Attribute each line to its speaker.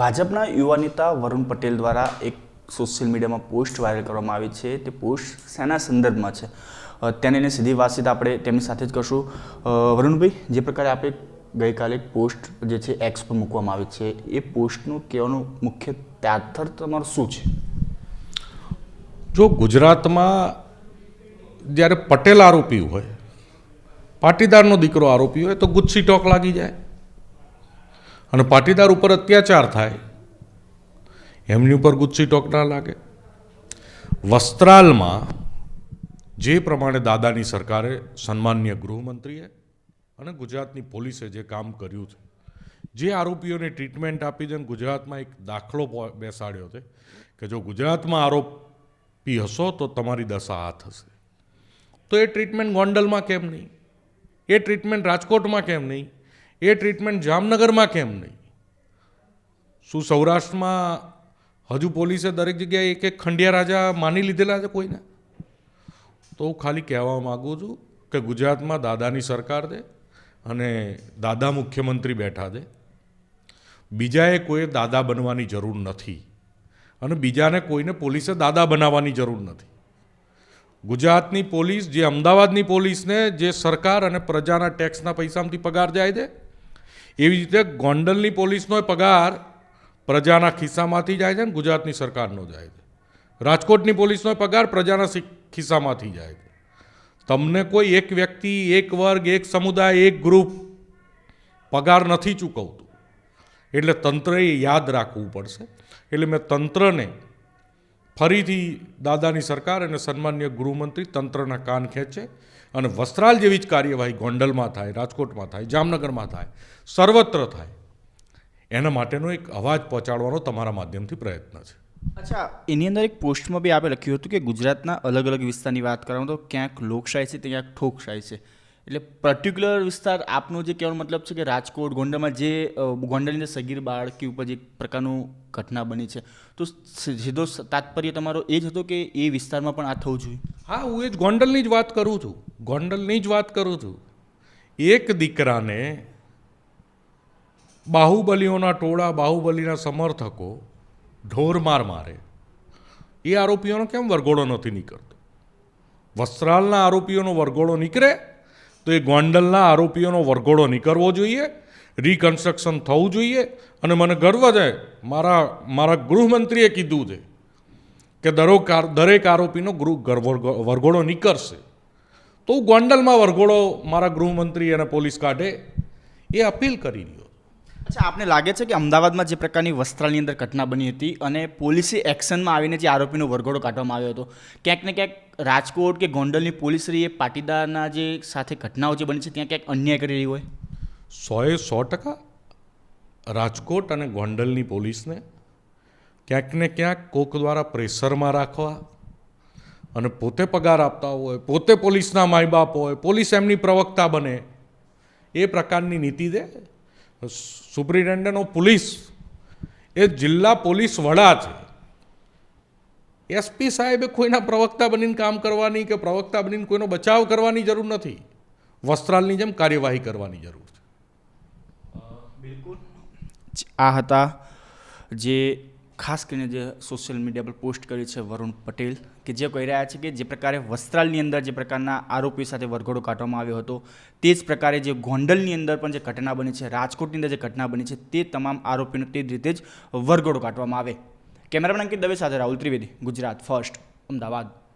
Speaker 1: ભાજપના યુવા નેતા વરુણ પટેલ દ્વારા એક સોશિયલ મીડિયામાં પોસ્ટ વાયરલ કરવામાં આવી છે. તે પોસ્ટ શેના સંદર્ભમાં છે? તેને એને સીધી વાતચીત આપણે તેમની સાથે જ કરશું. વરુણભાઈ, જે પ્રકારે આપણે ગઈકાલે પોસ્ટ જે છે એક્સ પર મૂકવામાં આવી છે, એ પોસ્ટનું કહેવાનું મુખ્ય તાત્પર્ય તમારું શું છે?
Speaker 2: જો ગુજરાતમાં જ્યારે પટેલ આરોપી હોય, પાટીદારનો દીકરો આરોપી હોય, તો ગુચ્છી ટોક લાગી જાય. અને પાટીદાર ઉપર અત્યાચાર થાય. એમની ઉપર ગુચ્છી ટોક ના લાગે. વસ્ત્રાલમાં જે પ્રમાણે દાદાની સરકારે સન્માનીય ગૃહમંત્રીએ અને ગુજરાતની પોલીસે જે કામ કર્યું છે, જે આરોપીઓને ટ્રીટમેન્ટ આપી છે ગુજરાતમાં એક દાખલો બેસાડ્યો છે કે જો ગુજરાતમાં આરોપી હશો તો તમારી દશા આ થશે તો એ ટ્રીટમેન્ટ ગોંડલમાં કેમ નહીં? એ ટ્રીટમેન્ટ રાજકોટમાં કેમ નહીં? એ ટ્રીટમેન્ટ જામનગરમાં કેમ નહીં? શું સૌરાષ્ટ્રમાં હજુ પોલીસે દરેક જગ્યાએ એક એક ખંડિયા રાજા માની લીધેલા છે કોઈને? તો હું ખાલી કહેવા માગું છું કે ગુજરાતમાં દાદાની સરકાર છે અને દાદા મુખ્યમંત્રી બેઠા છે બીજાએ કોઈ દાદા બનવાની જરૂર નથી અને બીજાને કોઈને પોલીસે દાદા બનાવવાની જરૂર નથી. ગુજરાતની પોલીસ જે અમદાવાદની પોલીસને જે સરકાર અને પ્રજાના ટેક્સના પૈસામાંથી પગાર જાય છે એવી રીતે ગોંડલની પોલીસનો પગાર પ્રજાના ખિસ્સામાંથી જાય છે ને ગુજરાતની સરકારનો જાય છે. રાજકોટની પોલીસનો પગાર પ્રજાના ખિસ્સામાંથી જાય છે. તમને કોઈ એક વ્યક્તિ, એક વર્ગ, એક સમુદાય, એક ગ્રુપ પગાર નથી ચૂકવતું. એટલે તંત્રએ યાદ રાખવું પડશે. એટલે મેં તંત્રને ફરીથી દાદાની સરકાર અને સન્માન્ય ગૃહમંત્રી તંત્રના કાન ખેંચે અને વસ્ત્રાલ જેવી જ કાર્યવાહી ગોંડલમાં થાય, રાજકોટમાં થાય, જામનગરમાં થાય, સર્વત્ર થાય. એના માટેનો એક અવાજ પહોંચાડવાનો તમારા માધ્યમથી પ્રયત્ન છે.
Speaker 1: અચ્છા, એની અંદર એક પોસ્ટમાં બી આપણે લખ્યું હતું કે ગુજરાતના અલગ અલગ વિસ્તારની વાત કરવામાં તો ક્યાંક લોકશાહી છે ક્યાંક ઠોકશાહી છે. એટલે પર્ટિક્યુલર વિસ્તાર આપનો જે કહેવાનો મતલબ છે કે રાજકોટ, ગોંડલમાં જે ગોંડલની અંદર સગીર બાળકી ઉપર જે પ્રકારનું ઘટના બની છે, તો સીધો તાત્પર્ય તમારો એ જ હતો કે એ વિસ્તારમાં પણ આ થવું જોઈએ?
Speaker 2: હા, હું એ જ ગોંડલની જ વાત કરું છું. ગોંડલની જ વાત કરું છું. એક દીકરાને બાહુબલીઓના ટોળા, બાહુબલીના સમર્થકો ઢોરમાર મારે. એ આરોપીઓનો કેમ વરઘોડો નથી નીકળતો? વસ્ત્રાલના આરોપીઓનો વરઘોડો નીકળે તો એ ગોંડલના આરોપીઓનો વરઘોડો નીકળવો જોઈએ રિકન્સ્ટ્રક્શન થવું જોઈએ અને મને ગર્વ છે, મારા મારા ગૃહમંત્રીએ કીધું છે કે દરેક દરેક આરોપીનો ગૃહ વરઘોડો નીકળશે. તો હું ગોંડલમાં વરઘોડો મારા ગૃહમંત્રી અને પોલીસ કાઢે એ અપીલ કરી રહ્યો
Speaker 1: અચ્છા, આપને લાગે છે કે અમદાવાદમાં જે પ્રકારની વસ્ત્રાલની અંદર ઘટના બની હતી અને પોલીસે એક્શનમાં આવીને જે આરોપીનો વરઘોડો કાઢવામાં આવ્યો હતો, ક્યાંક ને ક્યાંક રાજકોટ કે ગોંડલની પોલીસ રહી એ પાટીદારના જે સાથે ઘટનાઓ જે બની છે, ત્યાં ક્યાંક અન્યાય કરી રહી હોય?
Speaker 2: સોએ સો ટકા રાજકોટ અને ગોંડલની પોલીસને ક્યાંક ને ક્યાંક કોક દ્વારા પ્રેશરમાં રાખવા અને પોતે પગાર આપતા હોય, પોતે પોલીસના માય બાપ હોય, પોલીસ એમની પ્રવક્તા બને, એ પ્રકારની નીતિ છે? સુપ્રિન્ટેન્ડન્ટ ઓફ પોલીસ, એ જિલ્લા પોલીસ વડા છે. એસપી સાહેબે કોઈના પ્રવક્તા બનીને કામ કરવાની કે પ્રવક્તા બનીને કોઈનો બચાવ કરવાની જરૂર નથી. વસ્ત્રાલની જેમ કાર્યવાહી કરવાની જરૂર છે.
Speaker 1: આ હતા જે ખાસ કરીને જે સોશિયલ મીડિયા પર પોસ્ટ કરી છે વરુણ પટેલ, કે જે કહી રહ્યા છે કે જે પ્રકારે વસ્ત્રાલની અંદર જે પ્રકારના આરોપી સાથે વરઘોડો કાઢવામાં આવ્યો હતો, તે જ પ્રકારે જે ગોંડલની અંદર પણ જે ઘટના બની છે, રાજકોટની અંદર જે ઘટના બની છે, તે તમામ આરોપીનો તે જ રીતે જ વરઘોડો કાઢવામાં આવે. કેમેરામેન અંકિત દવે સાથે રાહુલ ત્રિવેદી, ગુજરાત ફર્સ્ટ, અમદાવાદ.